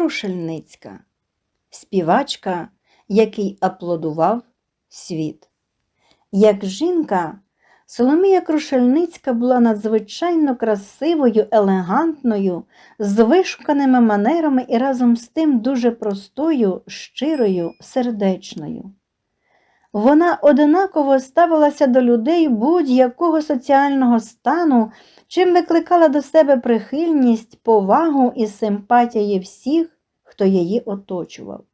Крушельницька, співачка, який аплодував світ. Як жінка, Соломія Крушельницька була надзвичайно красивою, елегантною, з вишуканими манерами і разом з тим дуже простою, щирою, сердечною. Вона одинаково ставилася до людей будь-якого соціального стану, чим викликала до себе прихильність, повагу і симпатії всіх, хто її оточував.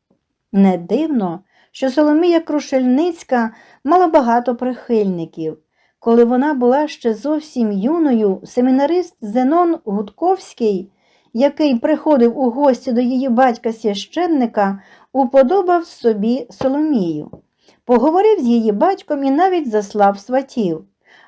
Не дивно, що Соломія Крушельницька мала багато прихильників. Коли вона була ще зовсім юною, семінарист Зенон Гудковський, який приходив у гості до її батька священника, уподобав собі Соломію. Поговорив з її батьком і навіть заслав сватів.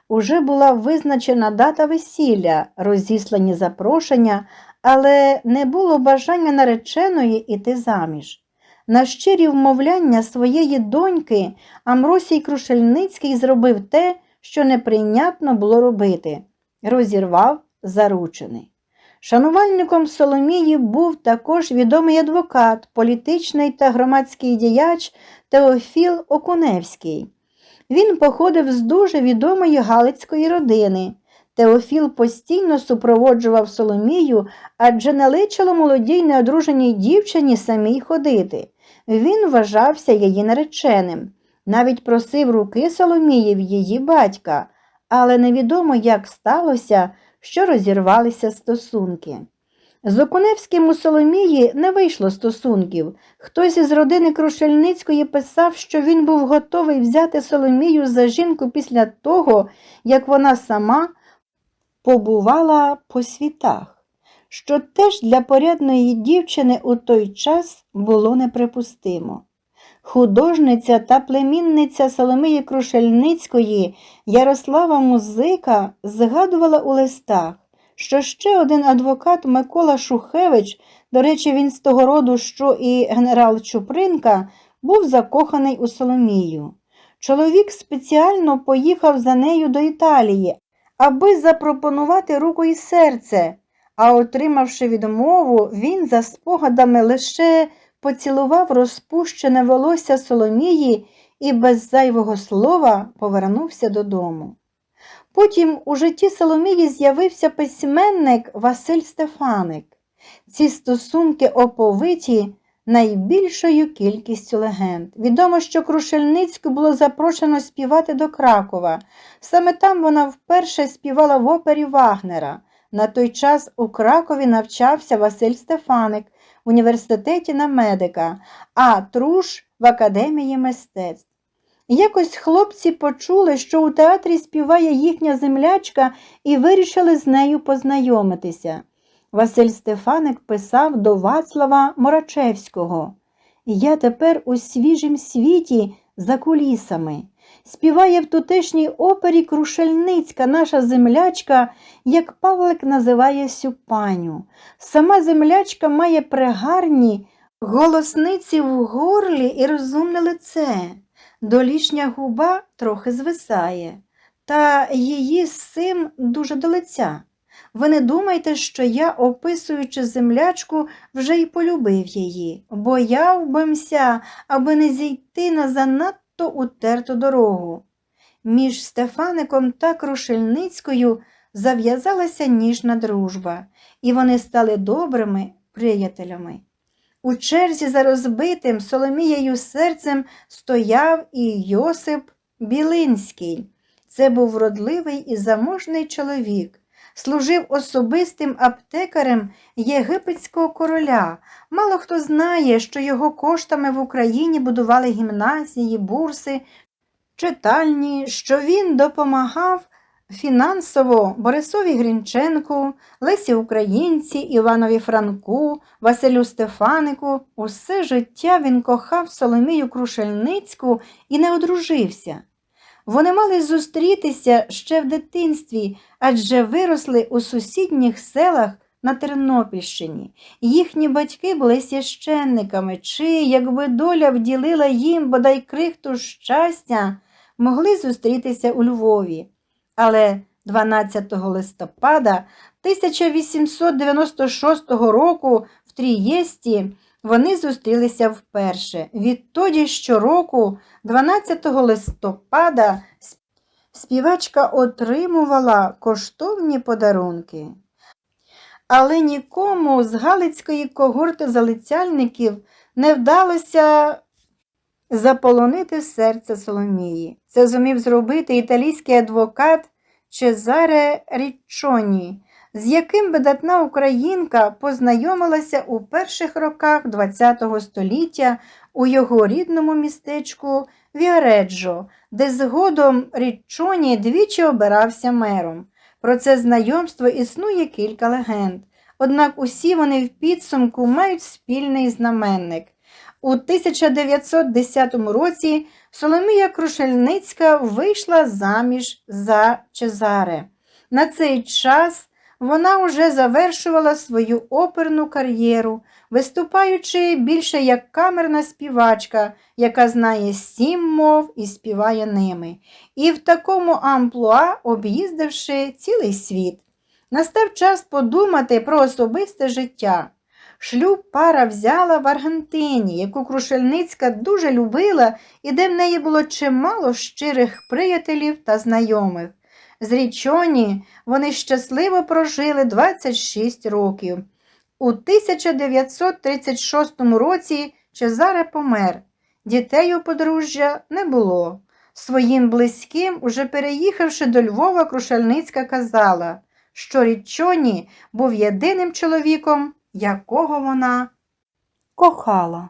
Уже була визначена дата весілля, розіслані запрошення, але не було бажання нареченої іти заміж. На щирі вмовляння своєї доньки Амросій Крушельницький зробив те, що неприйнятно було робити розірвав заручений. Шанувальником Соломії був також відомий адвокат, політичний та громадський діяч Теофіл Окуневський. Він походив з дуже відомої Галицької родини. Теофіл постійно супроводжував Соломію, адже не личило молодій неодруженій дівчині самій ходити. Він вважався її нареченим, навіть просив руки Соломії в її батька, але невідомо, як сталося, що розірвалися стосунки. З Окуневським у Соломії не вийшло стосунків. Хтось із родини Крушельницької писав, що він був готовий взяти Соломію за жінку після того, як вона сама побувала по світах, що теж для порядної дівчини у той час було неприпустимо. Художниця та племінниця Соломії Крушельницької Ярослава Музика згадувала у листах, що ще один адвокат Микола Шухевич, до речі, він з того роду, що і генерал Чупринка, був закоханий у Соломію. Чоловік спеціально поїхав за нею до Італії, аби запропонувати руку і серце, а отримавши відмову, він за спогадами лише поцілував розпущене волосся Соломії і без зайвого слова повернувся додому. Потім у житті Соломії з'явився письменник Василь Стефаник. Ці стосунки оповиті найбільшою кількістю легенд. Відомо, що Крушельницьку було запрошено співати до Кракова. Саме там вона вперше співала в опері Вагнера. На той час у Кракові навчався Василь Стефаник університеті на медика, а Труш в Академії мистецтв. Якось хлопці почули, що у театрі співає їхня землячка, і вирішили з нею познайомитися. Василь Стефаник писав до Вацлава Морачевського. Я тепер у свіжім світі за кулісами. Співає в тутешній опері Крушельницька, наша землячка, як Павлик називає сю паню. Сама землячка має пригарні голосниці в горлі і розумне лице. Долішня губа трохи звисає, та її з цим дуже до лиця. Ви не думайте, що я, описуючи землячку, вже й полюбив її, боявбимся, аби не зійти на занадто утерту дорогу. Між Стефаником та Крушельницькою зав'язалася ніжна дружба, і вони стали добрими приятелями. У черзі за розбитим Соломією серцем стояв і Йосип Білинський. Це був вродливий і заможний чоловік, служив особистим аптекарем єгипетського короля. Мало хто знає, що його коштами в Україні будували гімназії, бурси, читальні, що він допомагав Фінансово Борисові Грінченку, Лесі Українці, Іванові Франку, Василю Стефанику усе життя він кохав Соломію Крушельницьку і не одружився. Вони мали зустрітися ще в дитинстві, адже виросли у сусідніх селах на Тернопільщині. Їхні батьки були священниками, чи, якби доля вділила їм бодай крихту щастя, могли зустрітися у Львові. Але 12 листопада 1896 року в Трієсті вони зустрілися вперше. Відтоді щороку, 12 листопада, співачка отримувала коштовні подарунки. Але нікому з Галицької когорти залицяльників не вдалося заполонити серце Соломії. Це зумів зробити італійський адвокат Чезаре Річчоні, з яким видатна українка познайомилася у перших роках ХХ століття у його рідному містечку Віареджо, де згодом Річчоні двічі обирався мером. Про це знайомство існує кілька легенд, однак усі вони в підсумку мають спільний знаменник. У 1910 році Соломія Крушельницька вийшла заміж за Чезаре. На цей час вона вже завершувала свою оперну кар'єру, виступаючи більше як камерна співачка, яка знає сім мов і співає ними, і в такому амплуа об'їздивши цілий світ. Настав час подумати про особисте життя. Шлюб пара взяла в Аргентині, яку Крушельницька дуже любила і де в неї було чимало щирих приятелів та знайомих. З вони щасливо прожили 26 років. У 1936 році Чезаре помер. Дітей у подружжя не було. Своїм близьким, уже переїхавши до Львова, Крушельницька казала, що Річоні був єдиним чоловіком, якого вона кохала.